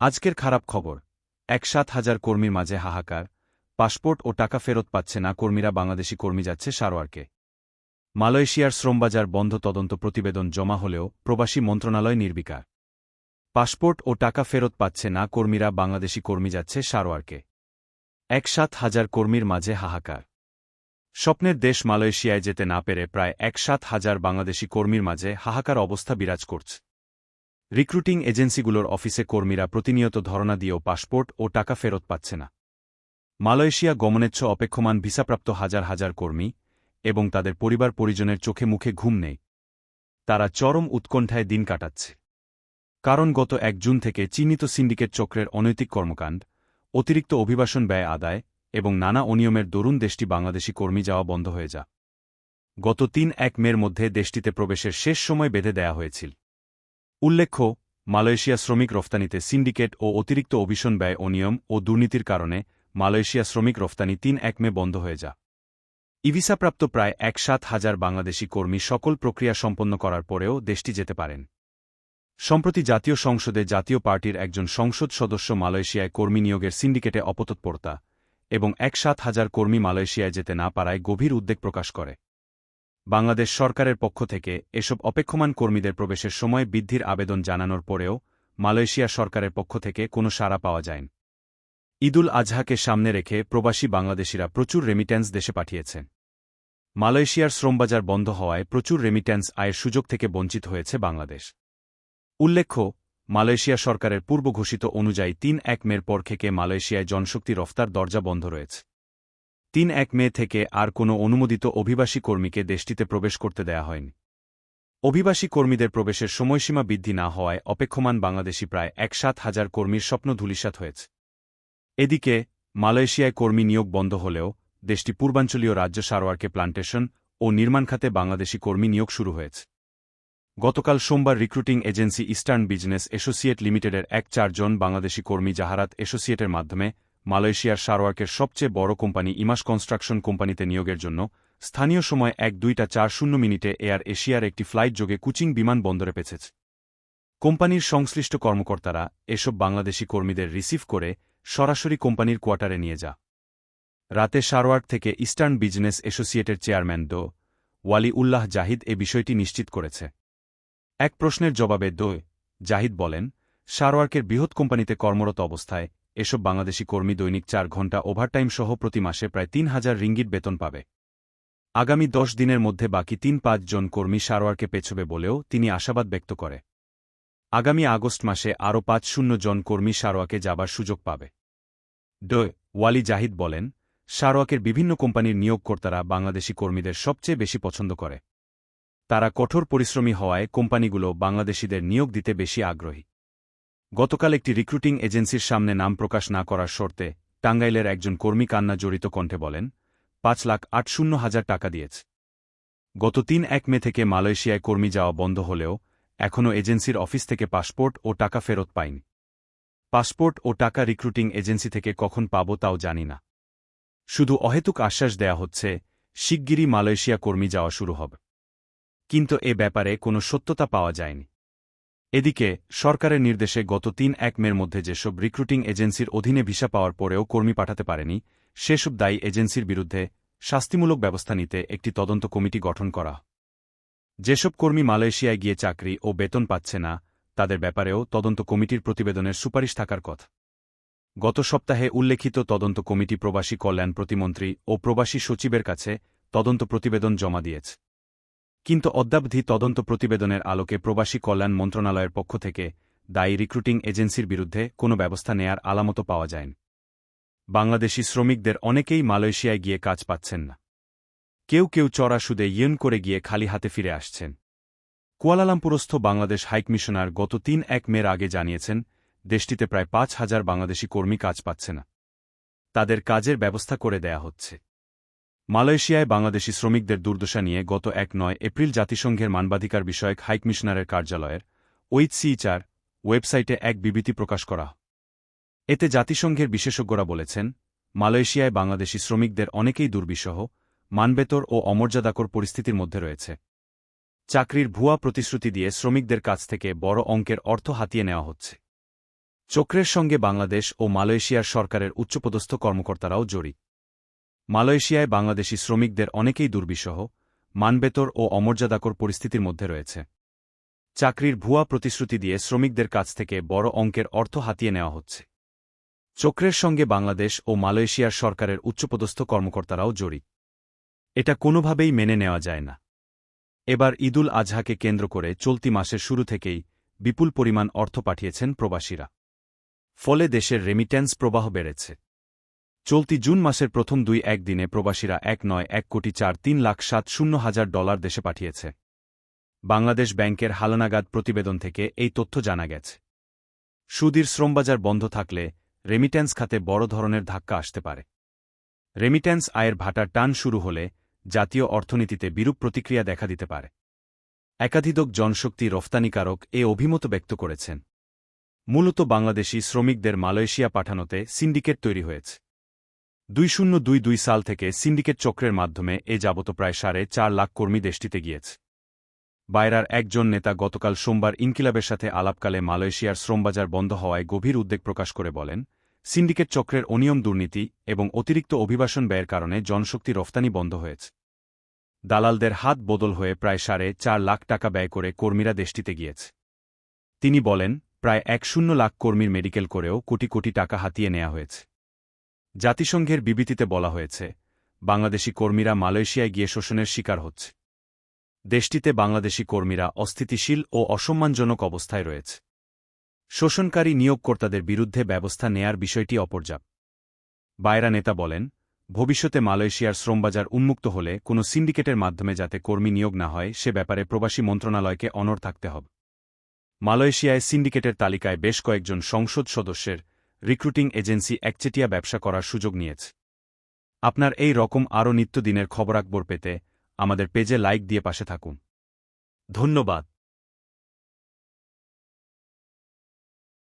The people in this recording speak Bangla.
আজকের খারাপ খবর। এক সাত হাজার কর্মীর মাঝে হাহাকার, পাসপোর্ট ও টাকা ফেরত পাচ্ছে না, কর্মীরা বাংলাদেশি কর্মী যাচ্ছে সারোয়ারকে। মালয়েশিয়ার শ্রমবাজার বন্ধ তদন্ত প্রতিবেদন জমা হলেও প্রবাসী মন্ত্রণালয় নির্বিকার। পাসপোর্ট ও টাকা ফেরত পাচ্ছে না, কর্মীরা বাংলাদেশি কর্মী যাচ্ছে সারোয়ারকে। এক সাত হাজার কর্মীর মাঝে হাহাকার। স্বপ্নের দেশ মালয়েশিয়ায় যেতে না পেরে প্রায় এক সাত হাজার বাংলাদেশি কর্মীর মাঝে হাহাকার অবস্থা বিরাজ করছে। রিক্রুটিং এজেন্সিগুলোর অফিসে কর্মীরা প্রতিনিয়ত ধরনা দিয়েও পাসপোর্ট ও টাকা ফেরত পাচ্ছে না। মালয়েশিয়া গমনেচ্ছ অপেক্ষমান ভিসাপ্রাপ্ত হাজার হাজার কর্মী এবং তাদের পরিবার পরিজনের চোখে মুখে ঘুম নেই। তারা চরম উৎকণ্ঠায় দিন কাটাচ্ছে। কারণ গত এক জুন থেকে চিহ্নিত সিন্ডিকেট চক্রের অনৈতিক কর্মকাণ্ড, অতিরিক্ত অভিবাসন ব্যয় আদায় এবং নানা অনিয়মের দরুন দেশটি বাংলাদেশি কর্মী যাওয়া বন্ধ হয়ে যা। গত তিন এক মের মধ্যে দেশটিতে প্রবেশের শেষ সময় বেঁধে দেয়া হয়েছিল। উল্লেখ্য, মালয়েশিয়া শ্রমিক রফতানিতে সিন্ডিকেট ও অতিরিক্ত অভিশন ব্যয় অনিয়ম ও দুর্নীতির কারণে মালয়েশিয়া শ্রমিক রফতানি তিন এক মে বন্ধ হয়ে যা। ইভিসাপ্রাপ্ত প্রায় এক সাত হাজার বাংলাদেশি কর্মী সকল প্রক্রিয়া সম্পন্ন করার পরেও দেশটি যেতে পারেন। সম্প্রতি জাতীয় সংসদে জাতীয় পার্টির একজন সংসদ সদস্য মালয়েশিয়ায় কর্মী নিয়োগের সিন্ডিকেটে অপতৎপরতা এবং এক সাত হাজার কর্মী মালয়েশিয়ায় যেতে না পারায় গভীর উদ্বেগ প্রকাশ করে। বাংলাদেশ সরকারের পক্ষ থেকে এসব অপেক্ষমান কর্মীদের প্রবেশের সময় বৃদ্ধির আবেদন জানানোর পরেও মালয়েশিয়া সরকারের পক্ষ থেকে কোনো সাড়া পাওয়া যায়নি। ঈদুল আজহাকে সামনে রেখে প্রবাসী বাংলাদেশিরা প্রচুর রেমিট্যান্স দেশে পাঠিয়েছেন। মালয়েশিয়ার শ্রমবাজার বন্ধ হওয়ায় প্রচুর রেমিট্যান্স আয়ের সুযোগ থেকে বঞ্চিত হয়েছে বাংলাদেশ। উল্লেখ্য, মালয়েশিয়া সরকারের পূর্ব ঘোষিত অনুযায়ী তিন এক মের পর থেকে মালয়েশিয়ায় জনশক্তি রফতার দরজা বন্ধ রয়েছে। তিন এক মে থেকে আর কোনো অনুমোদিত অভিবাসী কর্মীকে দেশটিতে প্রবেশ করতে দেয়া হয়নি। অভিবাসী কর্মীদের প্রবেশের সময়সীমা বৃদ্ধি না হওয়ায় অপেক্ষমান বাংলাদেশি প্রায় এক সাত হাজার কর্মীর স্বপ্ন ধূলিসাত হয়েছে। এদিকে, মালয়েশিয়ায় কর্মী নিয়োগ বন্ধ হলেও দেশটি পূর্বাঞ্চলীয় রাজ্য সারোয়ারকে প্লান্টেশন ও নির্মাণ খাতে বাংলাদেশি কর্মী নিয়োগ শুরু হয়েছে। গতকাল সোমবার recruiting agency eastern business associate লিমিটেডের এক চারজন বাংলাদেশি কর্মী জাহারাত অ্যাসোসিয়েটের মাধ্যমে মালয়েশিয়ার সারওয়ার্কের সবচেয়ে বড় কোম্পানি ইমাস কনস্ট্রাকশন কোম্পানিতে নিয়োগের জন্য স্থানীয় সময় এক দুইটা চার শূন্য মিনিটে এয়ার এশিয়ার একটি ফ্লাইট যোগে কুচিং বিমান বন্দরে পেছেছে। কোম্পানির সংশ্লিষ্ট কর্মকর্তারা এসব বাংলাদেশি কর্মীদের রিসিভ করে সরাসরি কোম্পানির কোয়ার্টারে নিয়ে যা। রাতে সারওয়ার্ক থেকে ইস্টার্ন বিজনেস অ্যাসোসিয়েটের চেয়ারম্যান দো ওয়ালি উল্লাহ জাহিদ এ বিষয়টি নিশ্চিত করেছে। এক প্রশ্নের জবাবে দো জাহিদ বলেন সারওয়ার্কের বৃহৎ কোম্পানিতে কর্মরত অবস্থায় এসব বাংলাদেশি কর্মী দৈনিক চার ঘণ্টা ওভারটাইম সহ প্রতি মাসে প্রায় তিন হাজার রিঙ্গিট বেতন পাবে। আগামী দশ দিনের মধ্যে বাকি তিন পাঁচ জন কর্মী সারোয়ারকে পেছবে বলেও তিনি আশাবাদ ব্যক্ত করে। আগামী আগস্ট মাসে আরও পাঁচ শূন্য জন কর্মী সারোয়াকে যাবার সুযোগ পাবে। ড ওয়ালি জাহিদ বলেন, সারোয়াকের বিভিন্ন কোম্পানির নিয়োগকর্তারা বাংলাদেশি কর্মীদের সবচেয়ে বেশি পছন্দ করে। তারা কঠোর পরিশ্রমী হওয়ায় কোম্পানিগুলো বাংলাদেশিদের নিয়োগ দিতে বেশি আগ্রহী। গতকাল একটি রিক্রুটিং এজেন্সির সামনে নাম প্রকাশ না করার শর্তে টাঙ্গাইলের একজন কর্মী কান্না জড়িত কণ্ঠে বলেন, পাঁচ লাখ আট শূন্য হাজার টাকা দিয়েছে। গত তিন এক মে থেকে মালয়েশিয়ায় কর্মী যাওয়া বন্ধ হলেও এখনও এজেন্সির অফিস থেকে পাসপোর্ট ও টাকা ফেরত পায়নি পাসপোর্ট ও টাকা রিক্রুটিং এজেন্সি থেকে কখন পাব তাও জানি না। শুধু অহেতুক আশ্বাস দেয়া হচ্ছে, শিগগিরই মালয়েশিয়া কর্মী যাওয়া শুরু হবে। কিন্তু এ ব্যাপারে কোনো সত্যতা পাওয়া যায়নি। এদিকে, সরকারের নির্দেশে গত তিন এক মের মধ্যে যেসব রিক্রুটিং এজেন্সির অধীনে ভিসা পাওয়ার পরেও কর্মী পাঠাতে পারেনি, সেসব দায়ী এজেন্সির বিরুদ্ধে শাস্তিমূলক ব্যবস্থা নিতে একটি তদন্ত কমিটি গঠন করা। যেসব কর্মী মালয়েশিয়ায় গিয়ে চাকরি ও বেতন পাচ্ছে না, তাদের ব্যাপারেও তদন্ত কমিটির প্রতিবেদনের সুপারিশ থাকার কথা। গত সপ্তাহে উল্লেখিত তদন্ত কমিটি প্রবাসী কল্যাণ প্রতিমন্ত্রী ও প্রবাসী সচিবের কাছে তদন্ত প্রতিবেদন জমা দিয়েছে। কিন্তু অদ্যাবধি তদন্ত প্রতিবেদনের আলোকে প্রবাসী কল্যাণ মন্ত্রণালয়ের পক্ষ থেকে দায়ী রিক্রুটিং এজেন্সির বিরুদ্ধে কোনো ব্যবস্থা নেয়ার আলামত পাওয়া যায়নি। বাংলাদেশি শ্রমিকদের অনেকেই মালয়েশিয়ায় গিয়ে কাজ পাচ্ছেন না। কেউ কেউ চড়া সুদে ইয়ন করে গিয়ে খালি হাতে ফিরে আসছেন। কুয়ালালামপুরস্থ বাংলাদেশ হাইকমিশনার গত তিন এক মের আগে জানিয়েছেন, দেশটিতে প্রায় পাঁচ হাজার বাংলাদেশি কর্মী কাজ পাচ্ছে না। তাদের কাজের ব্যবস্থা করে দেয়া হচ্ছে। মালয়েশিয়ায় বাংলাদেশি শ্রমিকদের দুর্দশা নিয়ে গত এক নয় এপ্রিল জাতিসংঘের মানবাধিকার বিষয়ক হাইকমিশনারের কার্যালয়ের ওইচসিচার ওয়েবসাইটে এক বিবৃতি প্রকাশ করা। এতে জাতিসংঘের বিশেষজ্ঞরা বলেছেন, মালয়েশিয়ায় বাংলাদেশি শ্রমিকদের অনেকেই দুর্বিষহ, মানবেতর ও অমর্যাদাকর পরিস্থিতির মধ্যে রয়েছে। চাকরির ভুয়া প্রতিশ্রুতি দিয়ে শ্রমিকদের কাছ থেকে বড় অঙ্কের অর্থ হাতিয়ে নেওয়া হচ্ছে। চক্রের সঙ্গে বাংলাদেশ ও মালয়েশিয়ার সরকারের উচ্চপদস্থ কর্মকর্তারাও জড়িত। মালয়েশিয়ায় বাংলাদেশি শ্রমিকদের অনেকেই দুর্বিষহ, মানবেতর ও অমর্যাদাকর পরিস্থিতির মধ্যে রয়েছে। চাকরির ভুয়া প্রতিশ্রুতি দিয়ে শ্রমিকদের কাছ থেকে বড় অঙ্কের অর্থ হাতিয়ে নেওয়া হচ্ছে। চক্রের সঙ্গে বাংলাদেশ ও মালয়েশিয়ার সরকারের উচ্চপদস্থ কর্মকর্তারাও জড়িত। এটা কোনোভাবেই মেনে নেওয়া যায় না। এবার ঈদুল আজহাকে কেন্দ্র করে চলতি মাসের শুরু থেকেই বিপুল পরিমাণ অর্থ পাঠিয়েছেন প্রবাসীরা। ফলে দেশের রেমিট্যান্স প্রবাহ বেড়েছে। চলতি জুন মাসের প্রথম দুই একদিনে প্রবাসীরা এক নয় এক কোটি চার তিন লাখ সাত শূন্য হাজার ডলার দেশে পাঠিয়েছে। বাংলাদেশ ব্যাংকের হালনাগাদ প্রতিবেদন থেকে এই তথ্য জানা গেছে। সুদীর শ্রমবাজার বন্ধ থাকলে রেমিট্যান্স খাতে বড় ধরনের ধাক্কা আসতে পারে। রেমিট্যান্স আয়ের ভাটার টান শুরু হলে জাতীয় অর্থনীতিতে বিরূপ প্রতিক্রিয়া দেখা দিতে পারে। একাধিক জনশক্তি রফতানিকারক এ অভিমত ব্যক্ত করেছেন। মূলত বাংলাদেশি শ্রমিকদের মালয়েশিয়া পাঠানোতে সিন্ডিকেট তৈরি হয়েছে। দুই শূন্য দুই দুই সাল থেকে সিন্ডিকেট চক্রের মাধ্যমে এ যাবত প্রায় সাড়ে চার লাখ কর্মী দেশটিতে গিয়েছে। বাইরার একজন নেতা গতকাল সোমবার ইনকিলাবের সাথে আলাপকালে মালয়েশিয়ার শ্রমবাজার বন্ধ হওয়ায় গভীর উদ্বেগ প্রকাশ করে বলেন, সিন্ডিকেট চক্রের অনিয়ম দুর্নীতি এবং অতিরিক্ত অভিবাসন ব্যয়ের কারণে জনশক্তি রফতানি বন্ধ হয়েছে। দালালদের হাত বদল হয়ে প্রায় সাড়ে চার লাখ টাকা ব্যয় করে কর্মীরা দেশটিতে গিয়েছে। তিনি বলেন, প্রায় এক শূন্য লাখ কর্মীর মেডিকেল করেও কোটি কোটি টাকা হাতিয়ে নেওয়া হয়েছে। জাতিসংঘের বিবৃতিতে বলা হয়েছে, বাংলাদেশি কর্মীরা মালয়েশিয়ায় গিয়ে শোষণের শিকার হচ্ছে। দেশটিতে বাংলাদেশি কর্মীরা অস্থিতিশীল ও অসম্মানজনক অবস্থায় রয়েছে। শোষণকারী নিয়োগকর্তাদের বিরুদ্ধে ব্যবস্থা নেয়ার বিষয়টি অপর্যাপ্ত। বায়রা নেতা বলেন, ভবিষ্যতে মালয়েশিয়ার শ্রমবাজার উন্মুক্ত হলে কোনো সিন্ডিকেটের মাধ্যমে যাতে কর্মী নিয়োগ না হয়, সে ব্যাপারে প্রবাসী মন্ত্রণালয়কে অনড় থাকতে হবে। মালয়েশিয়ায় সিন্ডিকেটের তালিকায় বেশ কয়েকজন সংসদ সদস্যের রিক্রুটিং এজেন্সি একচেটিয়া ব্যবসা করার সুযোগ নিয়েছে। আপনার এই রকম আরও নিত্যদিনের খবরাকবর পেতে আমাদের পেজে লাইক দিয়ে পাশে থাকুন। ধন্যবাদ।